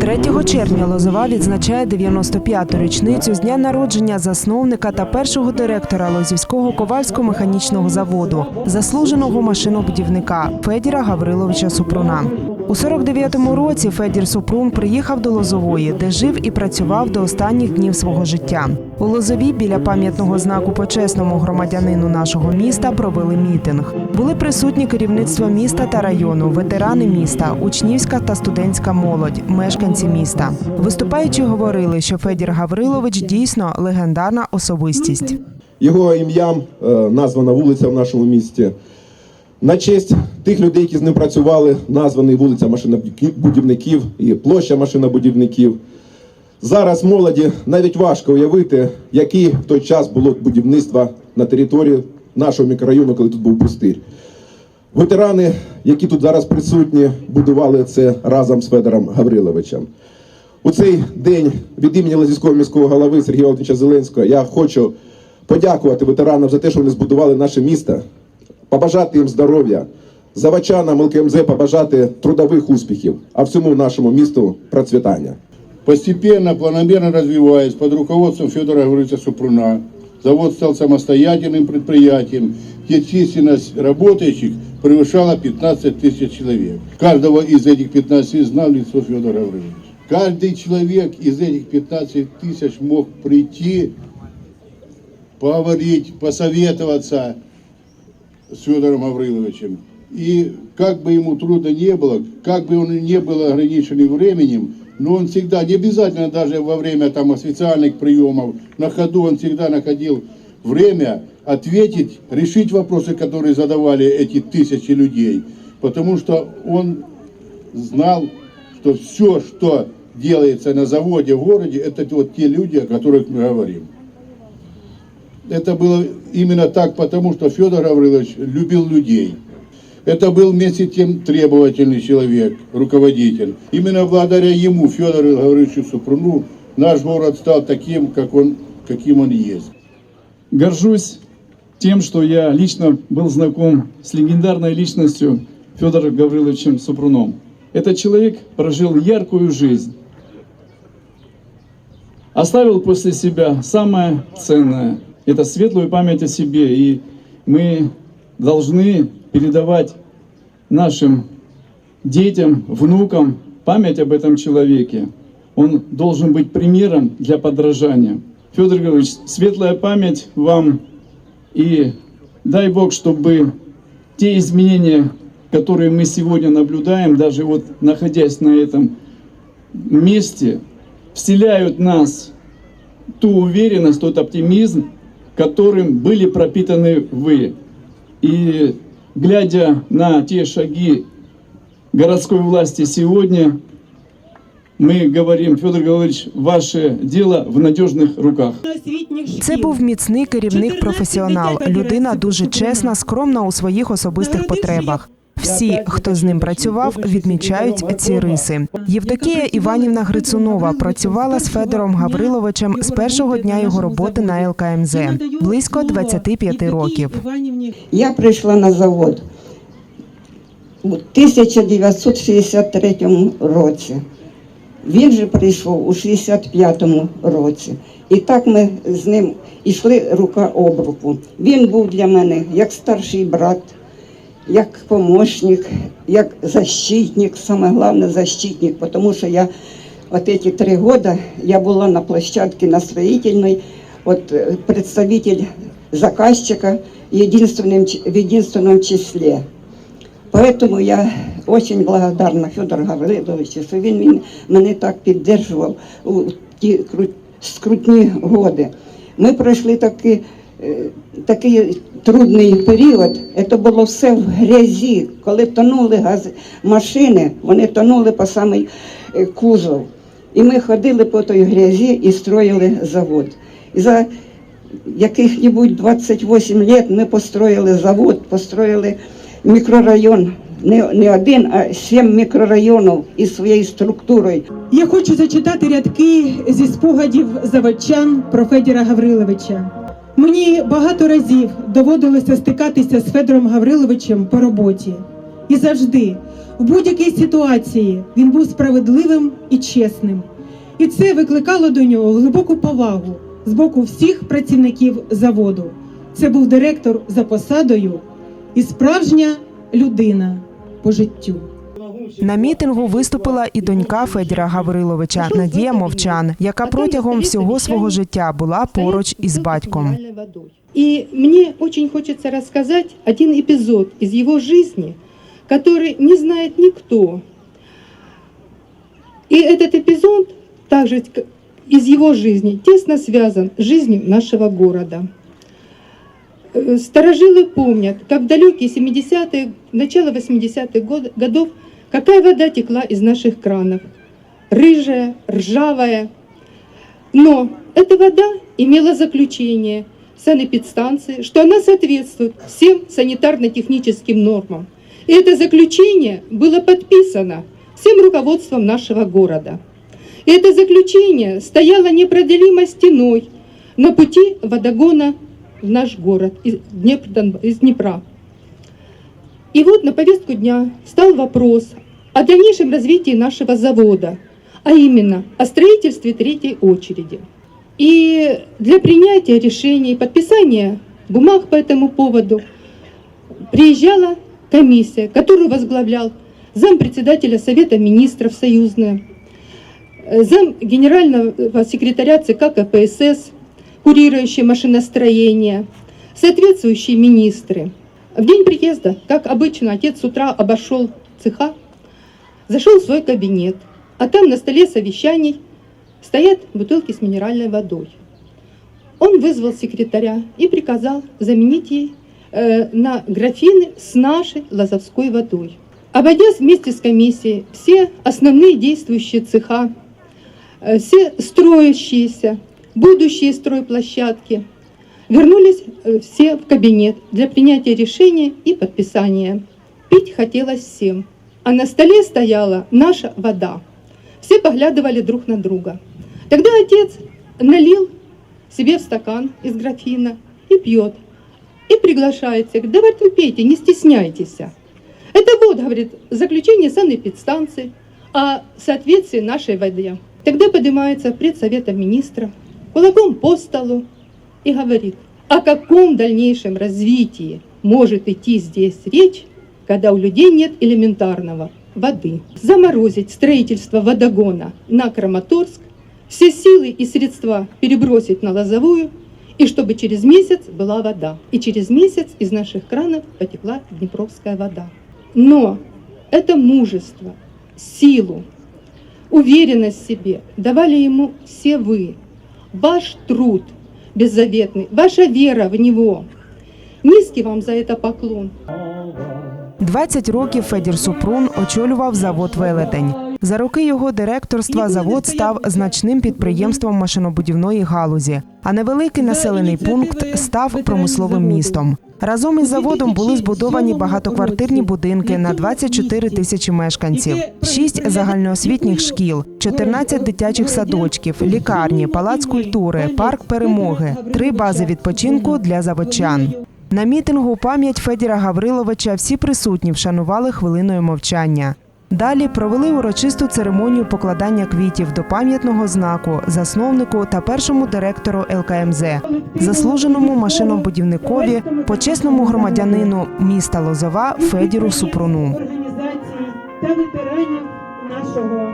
3 червня Лозова відзначає 95-ту річницю з дня народження засновника та першого директора Лозівського ковальсько-механічного заводу, заслуженого машинобудівника Федіра Гавриловича Супруна. У 49-му році Федір Супрун приїхав до Лозової, де жив і працював до останніх днів свого життя. У Лозові біля пам'ятного знаку почесному громадянину нашого міста провели мітинг. Були присутні керівництво міста та району, ветерани міста, учнівська та студентська молодь, мешканці міста. Виступаючи говорили, що Федір Гаврилович дійсно легендарна особистість. Його ім'ям е, названа вулиця в нашому місті. На честь тих людей, які з ним працювали, названий вулиця машинобудівників і площа машинобудівників. Зараз молоді навіть важко уявити, який в той час було будівництво на території нашого мікрорайону, коли тут був пустир. Ветерани, які тут зараз присутні, будували це разом з Федором Гавриловичем. У цей день від імені Лазівського міського голови Сергія Володимировича Зеленського я хочу подякувати ветеранам за те, що вони збудували наше місто, побажати їм здоров'я, заводчанам ЛКМЗ побажати трудових успіхів, а всьому нашому місту процвітання. Постепенно, планомерно развиваясь под руководством Федора Гавриловича Супруна, завод стал самостоятельным предприятием, где численность работающих превышала 15 тысяч человек. Каждого из этих 15 знал лицо Федора Гавриловича. Каждый человек из этих 15 тысяч мог прийти, поговорить, посоветоваться с Федором Гавриловичем. И как бы ему трудно не было, как бы он не был ограниченный временем, но он всегда, не обязательно даже во время там официальных приемов, на ходу он всегда находил время ответить, решить вопросы, которые задавали эти тысячи людей. Потому что он знал, что все, что делается на заводе в городе, это вот те люди, о которых мы говорим. Это было именно так, потому что Федор Гаврилович любил людей. Это был вместе тем требовательный человек, руководитель. Именно благодаря ему, Федору Гавриловичу Супруну, наш город стал таким, как он, каким он есть. Горжусь тем, что я лично был знаком с легендарной личностью Федором Гавриловичем Супруном. Этот человек прожил яркую жизнь, оставил после себя самое ценное – это светлую память о себе. И мы должны передавать нашим детям, внукам память об этом человеке. Он должен быть примером для подражания. Федор Григорьевич, светлая память вам и дай Бог, чтобы те изменения, которые мы сегодня наблюдаем, даже вот находясь на этом месте, вселяют нас ту уверенность, тот оптимизм, которым были пропитаны вы. И глядя на те шаги городской власти сегодня, мы говорим, Федор Григорьевич, ваше дело в надежных руках. Це був міцний керівник професіонал, людина дуже чесна, скромна у своїх особистих потребах. Всі, хто з ним працював, відмічають ці риси. Євдокія Іванівна Грицунова працювала з Федором Гавриловичем з першого дня його роботи на ЛКМЗ близько 25 років. Я прийшла на завод у 1963 році. Він же прийшов у 65-му році. І так ми з ним йшли рука об руку. Він був для мене як старший брат, як помощник, як защитник, саме головне защитник, тому що я от эти три года я була на площадке на строительной, вот э, представитель заказчика единственным, ч- в единственном числе. Поэтому я очень благодарна Федору Гавриловичу, що він мен- мене так підтримував у ті кру- скрутні годи. Ми пройшли такий, е, такий трудний період. Це було все в грязі. Коли тонули газ... машини, вони тонули по самий е, кузов. І ми ходили по той грязі і строїли завод. І за яких-небудь 28 років ми построїли завод, построїли мікрорайон. Не, не один, а сім мікрорайонів із своєю структурою. Я хочу зачитати рядки зі спогадів заводчан про Федіра Гавриловича. Мені багато разів доводилося стикатися з Федором Гавриловичем по роботі. І завжди, в будь-якій ситуації, він був справедливим і чесним. І це викликало до нього глибоку повагу з боку всіх працівників заводу. Це був директор за посадою і справжня людина по життю. На мітингу виступила і донька Федіра Гавриловича Надія Мовчан, яка протягом всього свого життя була поруч із батьком. И мне очень хочется рассказать один эпизод из его жизни, который не знает никто. И этот эпизод также к- из его жизни тесно связан с жизнью нашего города. Э, Старожилы помнят, как в далекие 70-е, начало 80-х год- годов, какая вода текла из наших кранов. Рыжая, ржавая. Но эта вода имела заключение санэпидстанции, что она соответствует всем санитарно-техническим нормам. И это заключение было подписано всем руководством нашего города. И это заключение стояло непроделимой стеной на пути водогона в наш город из, Днепр- из Днепра. И вот на повестку дня стал вопрос о дальнейшем развитии нашего завода, а именно о строительстве третьей очереди. И для принятия решений, подписания бумаг по этому поводу приезжала комиссия, которую возглавлял зампредседателя Совета министров Союзная, зам генерального секретаря ЦК КПСС, курирующий машиностроение, соответствующие министры. В день приезда, как обычно, отец с утра обошел цеха, зашел в свой кабинет, а там на столе совещаний стоят бутылки с минеральной водой. Он вызвал секретаря и приказал заменить ей э, на графины с нашей лазовской водой. Обойдя вместе с комиссией все основные действующие цеха, э, все строящиеся, будущие стройплощадки, вернулись э, все в кабинет для принятия решения и подписания. Пить хотелось всем, а на столе стояла наша вода. Все поглядывали друг на друга. Тогда отец налил себе в стакан из графина и пьет. И приглашает всех. Давайте пейте, не стесняйтесь. Это вот, говорит, заключение санэпидстанции о соответствии нашей воде. Тогда поднимается предсовета министров, кулаком по столу и говорит, о каком дальнейшем развитии может идти здесь речь, когда у людей нет элементарного воды. Заморозить строительство водогона на Краматорск, все силы и средства перебросить на Лозовую, и чтобы через месяц была вода. И через месяц из наших кранов потекла Днепровская вода. Но это мужество, силу, уверенность в себе давали ему все вы. Ваш труд беззаветный, ваша вера в него. Низкий вам за это поклон. 20 років Федір Супрун очолював завод Велетень. За роки його директорства завод став значним підприємством машинобудівної галузі, а невеликий населений пункт став промисловим містом. Разом із заводом були збудовані багатоквартирні будинки на 24 тисячі мешканців, 6 загальноосвітніх шкіл, 14 дитячих садочків, лікарні, палац культури, парк перемоги, три бази відпочинку для заводчан. На мітингу пам'ять Федіра Гавриловича всі присутні вшанували хвилиною мовчання. Далі провели урочисту церемонію покладання квітів до пам'ятного знаку засновнику та першому директору ЛКМЗ, заслуженому машинобудівникові, почесному громадянину міста Лозова Федіру Супруну. та ветеранів нашого